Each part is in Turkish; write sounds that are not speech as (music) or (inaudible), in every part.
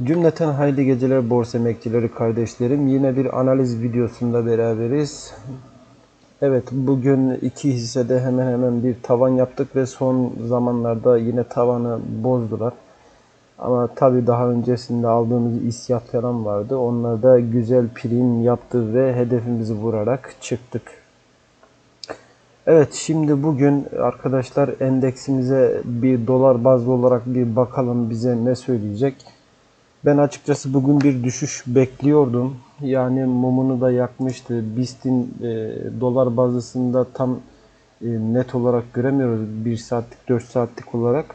Cümleten hayırlı geceler borsa emekçileri kardeşlerim. Yine bir analiz videosunda beraberiz. Evet bugün iki hissede hemen hemen bir tavan yaptık ve son zamanlarda yine tavanı bozdular. Ama tabi daha öncesinde aldığımız isyat falan vardı. Onlar da güzel prim yaptı ve hedefimizi vurarak çıktık. Evet şimdi bugün arkadaşlar endeksimize bir dolar bazlı olarak bir bakalım bize ne söyleyecek. Ben açıkçası bugün bir düşüş bekliyordum. Yani mumunu da yakmıştı. BIST'in e, dolar bazısında tam e, net olarak göremiyoruz 1 saatlik 4 saatlik olarak.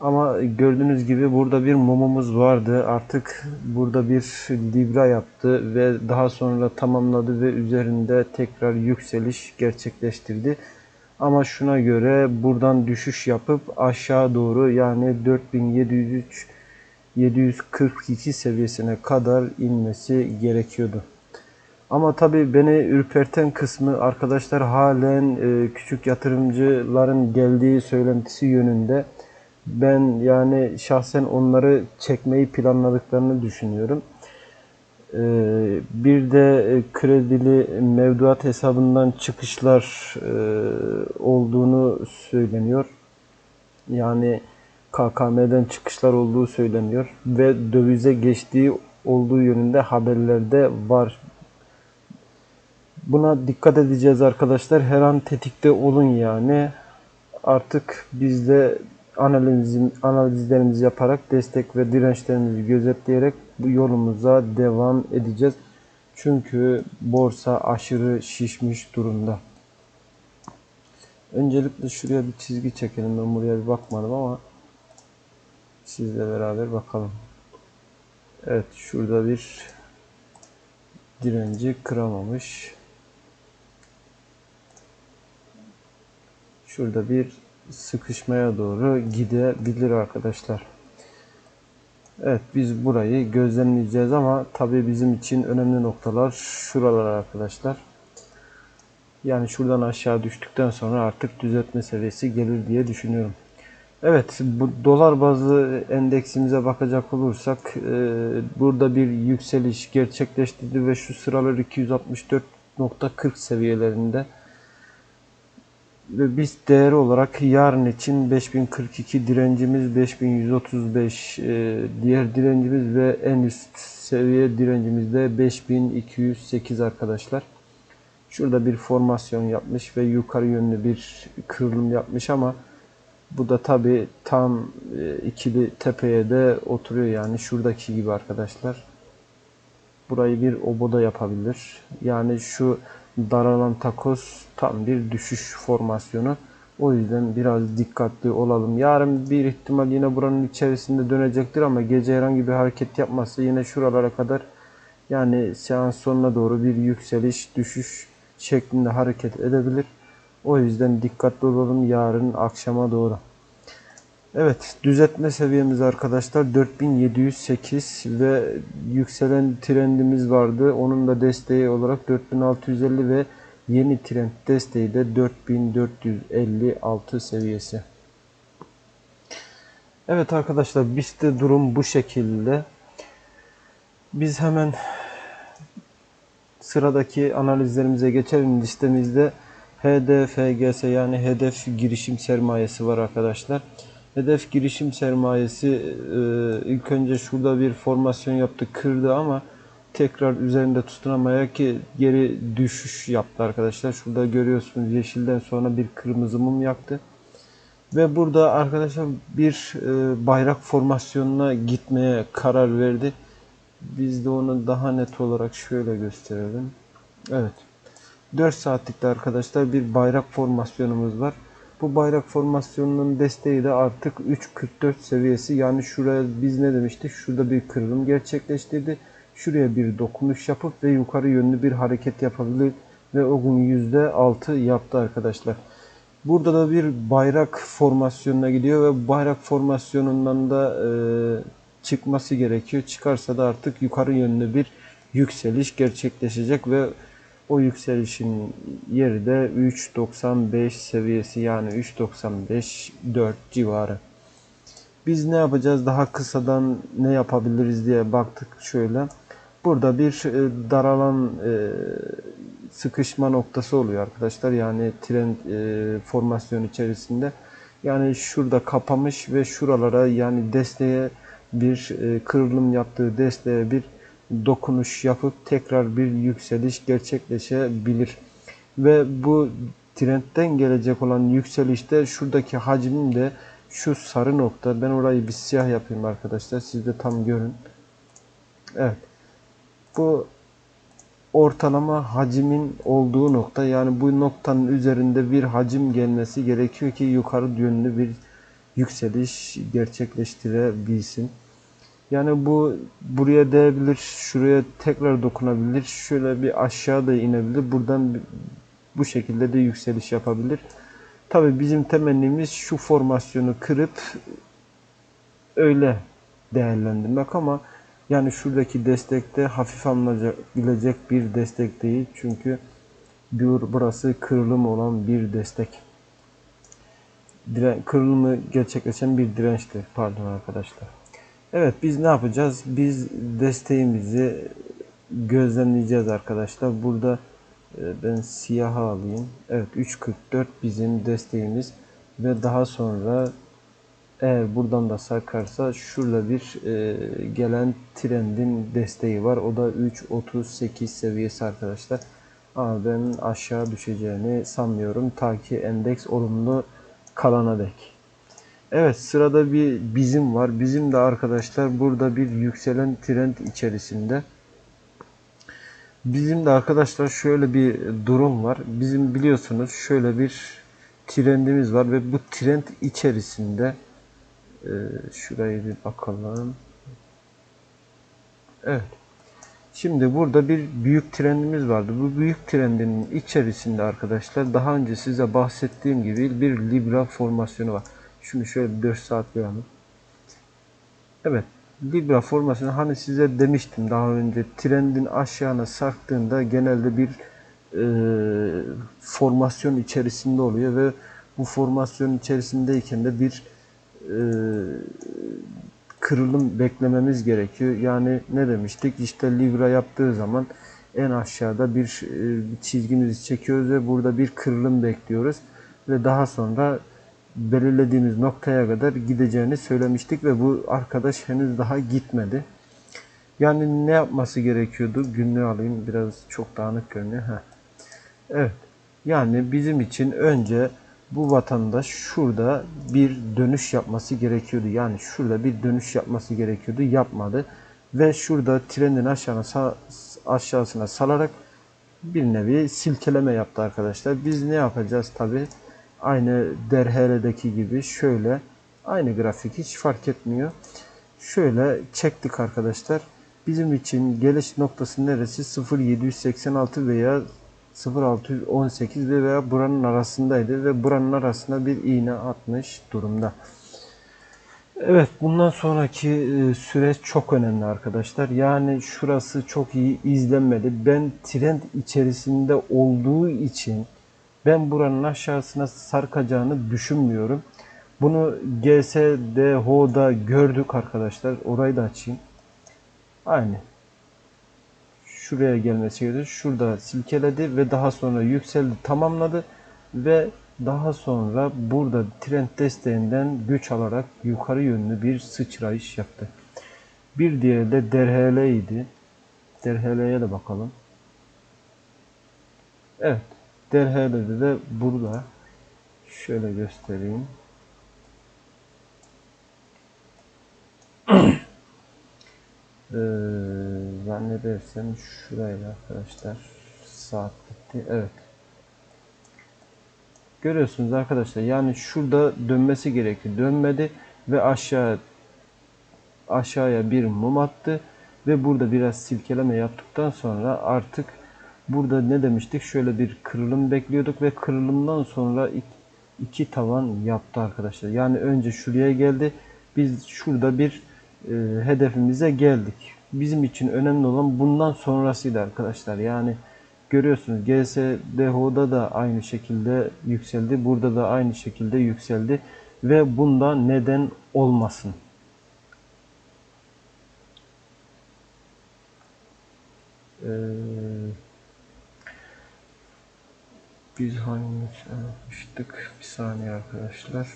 Ama gördüğünüz gibi burada bir mumumuz vardı. Artık burada bir libra yaptı ve daha sonra tamamladı ve üzerinde tekrar yükseliş gerçekleştirdi. Ama şuna göre buradan düşüş yapıp aşağı doğru yani 4703 742 seviyesine kadar inmesi gerekiyordu. Ama tabii beni ürperten kısmı arkadaşlar halen e, küçük yatırımcıların geldiği söylentisi yönünde. Ben yani şahsen onları çekmeyi planladıklarını düşünüyorum. E, bir de e, kredili mevduat hesabından çıkışlar olduğunu söyleniyor. Yani KKM'den çıkışlar olduğu söyleniyor ve dövize geçtiği olduğu yönünde haberlerde var. Buna dikkat edeceğiz arkadaşlar. Her an tetikte olun yani. Artık biz de analizim, analizlerimizi yaparak destek ve dirençlerimizi gözetleyerek bu yolumuza devam edeceğiz. Çünkü borsa aşırı şişmiş durumda. Öncelikle şuraya bir çizgi çekelim. Ben buraya bir bakmadım ama sizle beraber bakalım. Evet şurada bir direnci kıramamış. Şurada bir sıkışmaya doğru gidebilir arkadaşlar. Evet biz burayı gözlemleyeceğiz ama tabii bizim için önemli noktalar şuralar arkadaşlar. Yani şuradan aşağı düştükten sonra artık düzeltme seviyesi gelir diye düşünüyorum. Evet bu dolar bazlı endeksimize bakacak olursak e, burada bir yükseliş gerçekleştirdi ve şu sıralar 264.40 seviyelerinde ve biz değer olarak yarın için 5042 direncimiz 5135 e, diğer direncimiz ve en üst seviye direncimiz de 5208 arkadaşlar. Şurada bir formasyon yapmış ve yukarı yönlü bir kırılım yapmış ama bu da tabi tam e, ikili tepeye de oturuyor yani şuradaki gibi arkadaşlar. Burayı bir oboda yapabilir. Yani şu daralan takoz tam bir düşüş formasyonu. O yüzden biraz dikkatli olalım. Yarın bir ihtimal yine buranın içerisinde dönecektir ama gece herhangi bir hareket yapmazsa yine şuralara kadar yani seans sonuna doğru bir yükseliş düşüş şeklinde hareket edebilir. O yüzden dikkatli olalım yarın akşama doğru. Evet düzeltme seviyemiz arkadaşlar 4708 ve yükselen trendimiz vardı. Onun da desteği olarak 4650 ve yeni trend desteği de 4456 seviyesi. Evet arkadaşlar bizde durum bu şekilde. Biz hemen sıradaki analizlerimize geçelim. Listemizde HDFGS yani hedef girişim sermayesi var arkadaşlar. Hedef girişim sermayesi e, ilk önce şurada bir formasyon yaptı kırdı ama tekrar üzerinde tutunamaya ki geri düşüş yaptı arkadaşlar. Şurada görüyorsunuz yeşilden sonra bir kırmızı mum yaktı. Ve burada arkadaşlar bir e, bayrak formasyonuna gitmeye karar verdi. Biz de onu daha net olarak şöyle gösterelim. Evet. 4 saatlikte arkadaşlar bir bayrak formasyonumuz var. Bu bayrak formasyonunun desteği de artık 3.44 seviyesi. Yani şuraya biz ne demiştik? Şurada bir kırılım gerçekleştirdi. Şuraya bir dokunuş yapıp ve yukarı yönlü bir hareket yapabilir. Ve o gün %6 yaptı arkadaşlar. Burada da bir bayrak formasyonuna gidiyor ve bayrak formasyonundan da e, çıkması gerekiyor. Çıkarsa da artık yukarı yönlü bir yükseliş gerçekleşecek ve o yükselişin yeri de 3.95 seviyesi yani 3.95 4 civarı. Biz ne yapacağız? Daha kısadan ne yapabiliriz diye baktık şöyle. Burada bir e, daralan e, sıkışma noktası oluyor arkadaşlar. Yani tren e, formasyon içerisinde. Yani şurada kapamış ve şuralara yani desteğe bir kırılım yaptığı desteğe bir dokunuş yapıp tekrar bir yükseliş gerçekleşebilir. Ve bu trendten gelecek olan yükselişte şuradaki hacmin de şu sarı nokta ben orayı bir siyah yapayım arkadaşlar siz de tam görün. Evet. Bu ortalama hacimin olduğu nokta yani bu noktanın üzerinde bir hacim gelmesi gerekiyor ki yukarı yönlü bir yükseliş gerçekleştirebilsin. Yani bu buraya değebilir, şuraya tekrar dokunabilir, şöyle bir aşağı da inebilir. Buradan bu şekilde de yükseliş yapabilir. Tabi bizim temennimiz şu formasyonu kırıp öyle değerlendirmek ama yani şuradaki destekte hafif alınabilecek bir destek değil. Çünkü bir, burası kırılım olan bir destek. Diren, kırılımı gerçekleşen bir dirençtir. Pardon arkadaşlar. Evet biz ne yapacağız? Biz desteğimizi gözlemleyeceğiz arkadaşlar. Burada e, ben siyaha alayım. Evet 3.44 bizim desteğimiz ve daha sonra eğer buradan da sarkarsa şurada bir e, gelen trendin desteği var. O da 3.38 seviyesi arkadaşlar. Ama ben aşağı düşeceğini sanmıyorum. Ta ki endeks olumlu kalana dek. Evet sırada bir bizim var. Bizim de arkadaşlar burada bir yükselen trend içerisinde. Bizim de arkadaşlar şöyle bir durum var. Bizim biliyorsunuz şöyle bir trendimiz var ve bu trend içerisinde e, şurayı bir bakalım. Evet. Şimdi burada bir büyük trendimiz vardı. Bu büyük trendin içerisinde arkadaşlar daha önce size bahsettiğim gibi bir Libra formasyonu var. Şunu şöyle 4 saat koyalım. Evet. Libra formasyonu hani size demiştim daha önce trendin aşağına sarktığında genelde bir e, formasyon içerisinde oluyor ve bu formasyon içerisindeyken de bir e, kırılım beklememiz gerekiyor. Yani ne demiştik? İşte Libra yaptığı zaman en aşağıda bir e, çizgimizi çekiyoruz ve burada bir kırılım bekliyoruz. Ve daha sonra belirlediğimiz noktaya kadar gideceğini söylemiştik ve bu arkadaş henüz daha gitmedi. Yani ne yapması gerekiyordu? Günlüğü alayım. Biraz çok dağınık görünüyor. Heh. Evet. Yani bizim için önce bu vatandaş şurada bir dönüş yapması gerekiyordu. Yani şurada bir dönüş yapması gerekiyordu. Yapmadı. Ve şurada trenin aşağına, aşağısına salarak bir nevi silkeleme yaptı arkadaşlar. Biz ne yapacağız tabi? Aynı derhele'deki gibi şöyle aynı grafik hiç fark etmiyor. Şöyle çektik arkadaşlar. Bizim için geliş noktası neresi? 0786 veya 0618 veya buranın arasındaydı ve buranın arasında bir iğne atmış durumda. Evet bundan sonraki e, süreç çok önemli arkadaşlar. Yani şurası çok iyi izlenmedi. Ben trend içerisinde olduğu için ben buranın aşağısına sarkacağını düşünmüyorum. Bunu GSDH'da gördük arkadaşlar. Orayı da açayım. Aynı. Şuraya gelmesi gerekiyor. Şurada silkeledi ve daha sonra yükseldi, tamamladı ve daha sonra burada trend desteğinden güç alarak yukarı yönlü bir sıçrayış yaptı. Bir diğeri de DRHL idi. DRHL'ye de bakalım. Evet. DRHL'de de burada. Şöyle göstereyim. (clears throat) ee, zannedersem şurayla arkadaşlar saat bitti. Evet. Görüyorsunuz arkadaşlar yani şurada dönmesi gerekti. Dönmedi ve aşağı aşağıya bir mum attı ve burada biraz silkeleme yaptıktan sonra artık burada ne demiştik? Şöyle bir kırılım bekliyorduk ve kırılımdan sonra iki, tavan yaptı arkadaşlar. Yani önce şuraya geldi. Biz şurada bir e, hedefimize geldik. Bizim için önemli olan bundan sonrasıydı arkadaşlar. Yani görüyorsunuz GSDH'da da aynı şekilde yükseldi. Burada da aynı şekilde yükseldi. ve bunda neden olmasın. Ee, biz hangisini yapmıştık? Bir saniye arkadaşlar.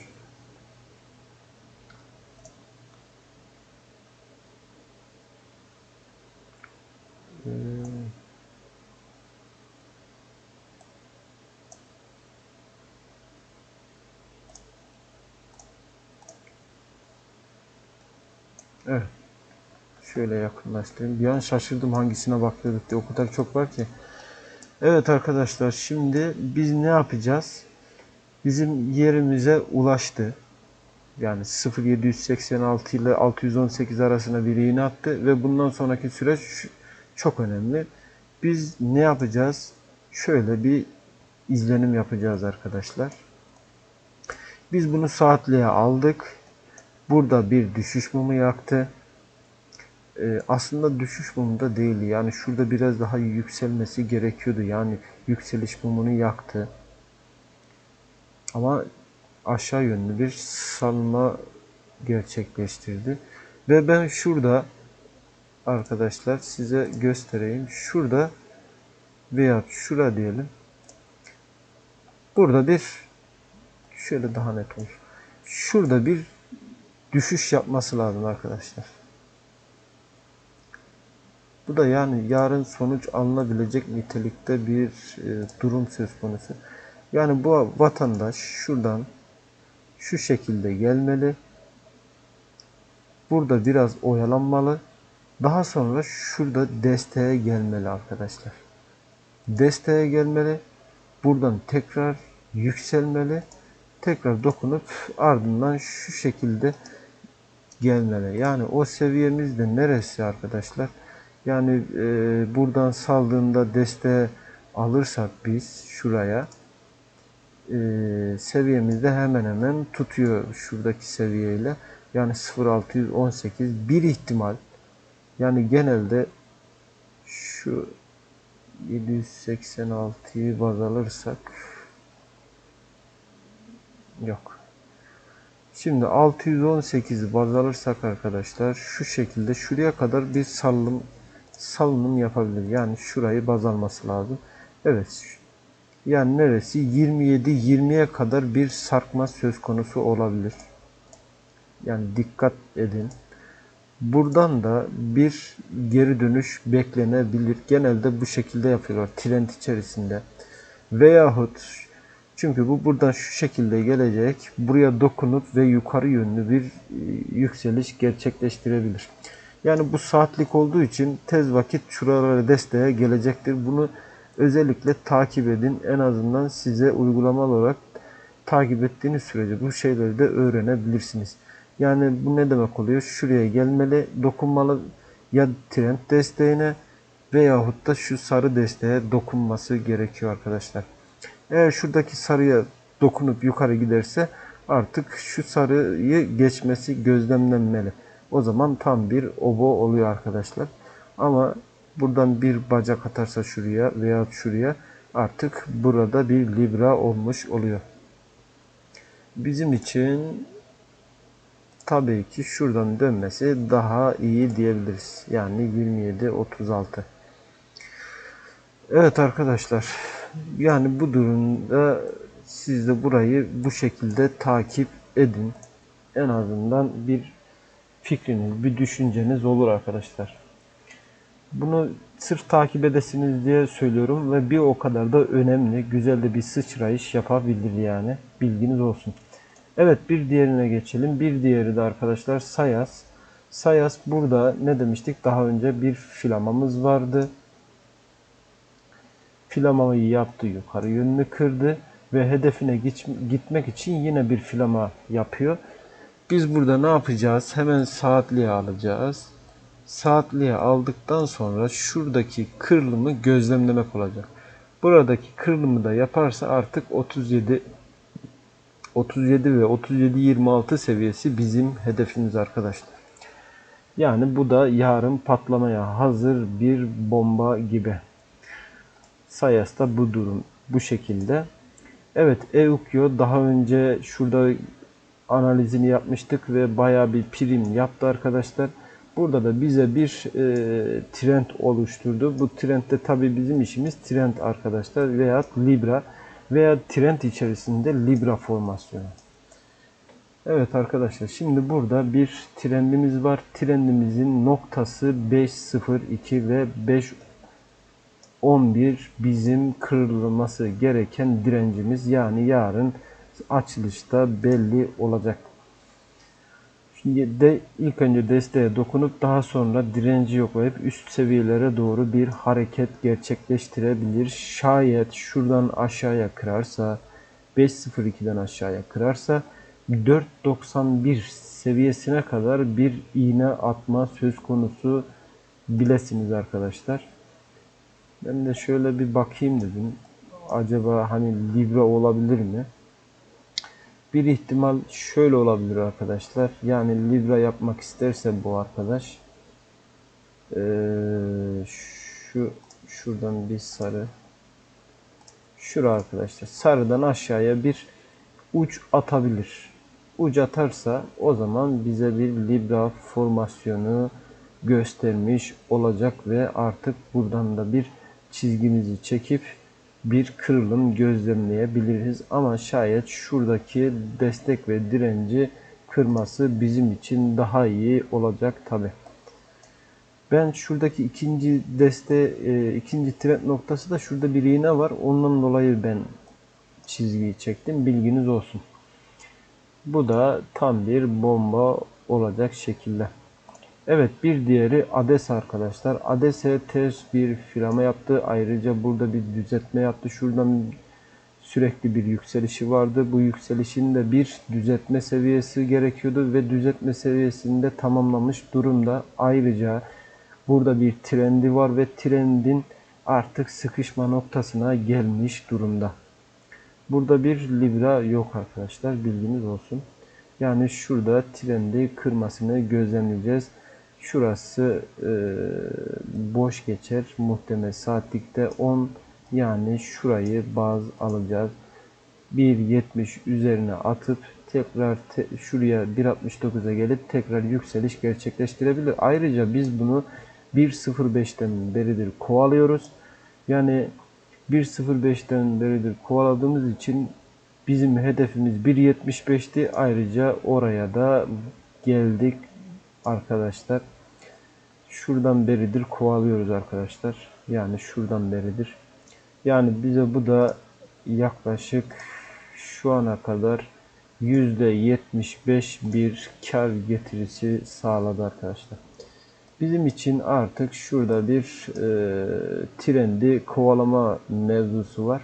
Ee, Evet. Şöyle yakınlaştırayım. Bir an şaşırdım hangisine bakıyorduk diye. O kadar çok var ki. Evet arkadaşlar şimdi biz ne yapacağız? Bizim yerimize ulaştı. Yani 0786 ile 618 arasına bir iğne attı ve bundan sonraki süreç çok önemli. Biz ne yapacağız? Şöyle bir izlenim yapacağız arkadaşlar. Biz bunu saatliğe aldık. Burada bir düşüş mumu yaktı. Ee, aslında düşüş mumu da değildi. Yani şurada biraz daha yükselmesi gerekiyordu. Yani yükseliş mumunu yaktı. Ama aşağı yönlü bir salma gerçekleştirdi. Ve ben şurada arkadaşlar size göstereyim. Şurada veya şura diyelim. Burada bir şöyle daha net olur. Şurada bir düşüş yapması lazım arkadaşlar. Bu da yani yarın sonuç alınabilecek nitelikte bir e, durum söz konusu. Yani bu vatandaş şuradan şu şekilde gelmeli. Burada biraz oyalanmalı. Daha sonra şurada desteğe gelmeli arkadaşlar. Desteğe gelmeli. Buradan tekrar yükselmeli. Tekrar dokunup ardından şu şekilde gelmeli. Yani o seviyemiz de neresi arkadaşlar? Yani e, buradan saldığında desteğe alırsak biz şuraya e, seviyemizde hemen hemen tutuyor şuradaki seviyeyle. Yani 0618 bir ihtimal yani genelde şu 786'yı baz alırsak yok. Şimdi 618'i baz alırsak arkadaşlar şu şekilde şuraya kadar bir salım salınım yapabilir. Yani şurayı baz alması lazım. Evet. Yani neresi? 27-20'ye kadar bir sarkma söz konusu olabilir. Yani dikkat edin. Buradan da bir geri dönüş beklenebilir. Genelde bu şekilde yapıyorlar trend içerisinde. Veyahut çünkü bu buradan şu şekilde gelecek. Buraya dokunup ve yukarı yönlü bir e, yükseliş gerçekleştirebilir. Yani bu saatlik olduğu için tez vakit şuralara desteğe gelecektir. Bunu özellikle takip edin. En azından size uygulamalı olarak takip ettiğiniz sürece bu şeyleri de öğrenebilirsiniz. Yani bu ne demek oluyor? Şuraya gelmeli, dokunmalı ya trend desteğine veyahut da şu sarı desteğe dokunması gerekiyor arkadaşlar. Eğer şuradaki sarıya dokunup yukarı giderse artık şu sarıyı geçmesi gözlemlenmeli. O zaman tam bir obo oluyor arkadaşlar. Ama buradan bir bacak atarsa şuraya veya şuraya artık burada bir libra olmuş oluyor. Bizim için tabii ki şuradan dönmesi daha iyi diyebiliriz. Yani 27-36. Evet arkadaşlar. Yani bu durumda siz de burayı bu şekilde takip edin. En azından bir fikriniz, bir düşünceniz olur arkadaşlar. Bunu sırf takip edesiniz diye söylüyorum ve bir o kadar da önemli. Güzel de bir sıçrayış yapabilir yani. Bilginiz olsun. Evet bir diğerine geçelim. Bir diğeri de arkadaşlar Sayas. Sayas burada ne demiştik? Daha önce bir filamamız vardı. Filamayı yaptı yukarı yönünü kırdı ve hedefine gitmek için yine bir filama yapıyor. Biz burada ne yapacağız? Hemen saatliğe alacağız. Saatliğe aldıktan sonra şuradaki kırılımı gözlemlemek olacak. Buradaki kırılımı da yaparsa artık 37 37 ve 37-26 seviyesi bizim hedefimiz arkadaşlar. Yani bu da yarın patlamaya hazır bir bomba gibi. Sayas'ta bu durum bu şekilde. Evet Eukyo daha önce şurada analizini yapmıştık ve baya bir prim yaptı arkadaşlar. Burada da bize bir e, trend oluşturdu. Bu trendde tabi bizim işimiz trend arkadaşlar veya Libra veya trend içerisinde Libra formasyonu. Evet arkadaşlar şimdi burada bir trendimiz var. Trendimizin noktası 5.02 ve 5.11 bizim kırılması gereken direncimiz. Yani yarın açılışta belli olacak. Şimdi de ilk önce desteğe dokunup daha sonra direnci yoklayıp üst seviyelere doğru bir hareket gerçekleştirebilir. Şayet şuradan aşağıya kırarsa 5.02'den aşağıya kırarsa 4.91 seviyesine kadar bir iğne atma söz konusu bilesiniz arkadaşlar. Ben de şöyle bir bakayım dedim. Acaba hani Libra olabilir mi? Bir ihtimal şöyle olabilir arkadaşlar. Yani Libra yapmak isterse bu arkadaş ee, şu şuradan bir sarı şura arkadaşlar sarıdan aşağıya bir uç atabilir. Uç atarsa o zaman bize bir Libra formasyonu göstermiş olacak ve artık buradan da bir çizgimizi çekip bir kırılım gözlemleyebiliriz. Ama şayet şuradaki destek ve direnci kırması bizim için daha iyi olacak tabi. Ben şuradaki ikinci deste, e, ikinci trend noktası da şurada bir iğne var. Ondan dolayı ben çizgiyi çektim. Bilginiz olsun. Bu da tam bir bomba olacak şekilde. Evet bir diğeri Ades arkadaşlar. Ades'e ters bir filama yaptı. Ayrıca burada bir düzeltme yaptı. Şuradan sürekli bir yükselişi vardı. Bu yükselişin de bir düzeltme seviyesi gerekiyordu ve düzeltme seviyesinde tamamlamış durumda. Ayrıca burada bir trendi var ve trendin artık sıkışma noktasına gelmiş durumda. Burada bir libra yok arkadaşlar bilginiz olsun. Yani şurada trendi kırmasını gözlemleyeceğiz. Şurası e, boş geçer. Muhtemel saatlikte 10 yani şurayı baz alacağız. 1.70 üzerine atıp tekrar te, şuraya 1.69'a gelip tekrar yükseliş gerçekleştirebilir. Ayrıca biz bunu 1.05'ten beridir kovalıyoruz. Yani 1.05'ten beridir kovaladığımız için bizim hedefimiz 1.75'ti. Ayrıca oraya da geldik arkadaşlar. Şuradan beridir kovalıyoruz arkadaşlar. Yani şuradan beridir. Yani bize bu da yaklaşık şu ana kadar %75 bir kar getirisi sağladı arkadaşlar. Bizim için artık şurada bir e, trendi kovalama mevzusu var.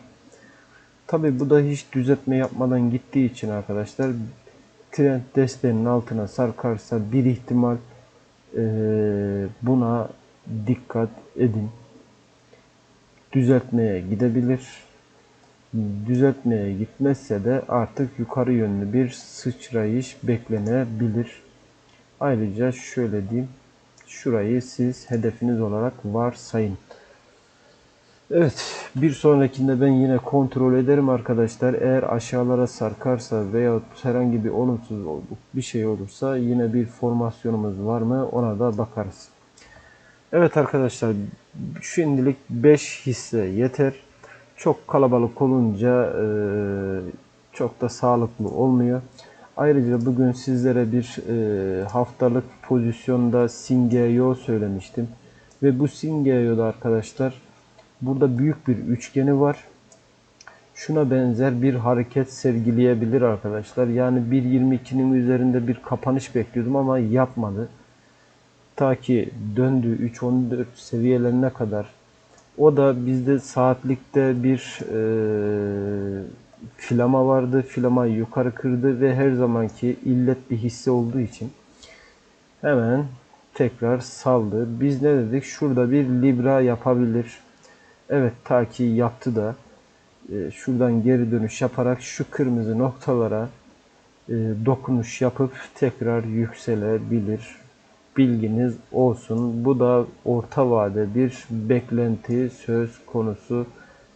Tabi bu da hiç düzeltme yapmadan gittiği için arkadaşlar trend desteğinin altına sarkarsa bir ihtimal e, buna dikkat edin. Düzeltmeye gidebilir. Düzeltmeye gitmezse de artık yukarı yönlü bir sıçrayış beklenebilir. Ayrıca şöyle diyeyim. Şurayı siz hedefiniz olarak varsayın. Evet bir sonrakinde ben yine kontrol ederim arkadaşlar. Eğer aşağılara sarkarsa veya herhangi bir olumsuz bir şey olursa yine bir formasyonumuz var mı ona da bakarız. Evet arkadaşlar şimdilik 5 hisse yeter. Çok kalabalık olunca e, çok da sağlıklı olmuyor. Ayrıca bugün sizlere bir e, haftalık pozisyonda Singeo söylemiştim. Ve bu Singeo'da arkadaşlar burada büyük bir üçgeni var. Şuna benzer bir hareket sergileyebilir arkadaşlar. Yani 1.22'nin üzerinde bir kapanış bekliyordum ama yapmadı. Ta ki döndü 3.14 seviyelerine kadar. O da bizde saatlikte bir e, filama vardı. Filamayı yukarı kırdı ve her zamanki illet bir hisse olduğu için hemen tekrar saldı. Biz ne dedik? Şurada bir libra yapabilir. Evet ta ki yaptı da e, şuradan geri dönüş yaparak şu kırmızı noktalara e, dokunuş yapıp tekrar yükselebilir. Bilginiz olsun. Bu da orta vade bir beklenti söz konusu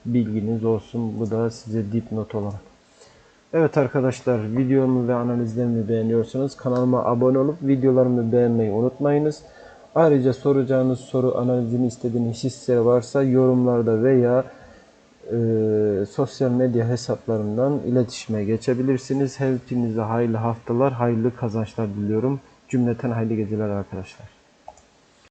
bilginiz olsun. Bu da size dipnot olarak. Evet arkadaşlar videomu ve analizlerimi beğeniyorsanız kanalıma abone olup videolarımı beğenmeyi unutmayınız. Ayrıca soracağınız soru analizini istediğiniz hisseler varsa yorumlarda veya e, sosyal medya hesaplarından iletişime geçebilirsiniz. Hepinize hayırlı haftalar, hayırlı kazançlar diliyorum. Cümleten hayırlı geceler arkadaşlar.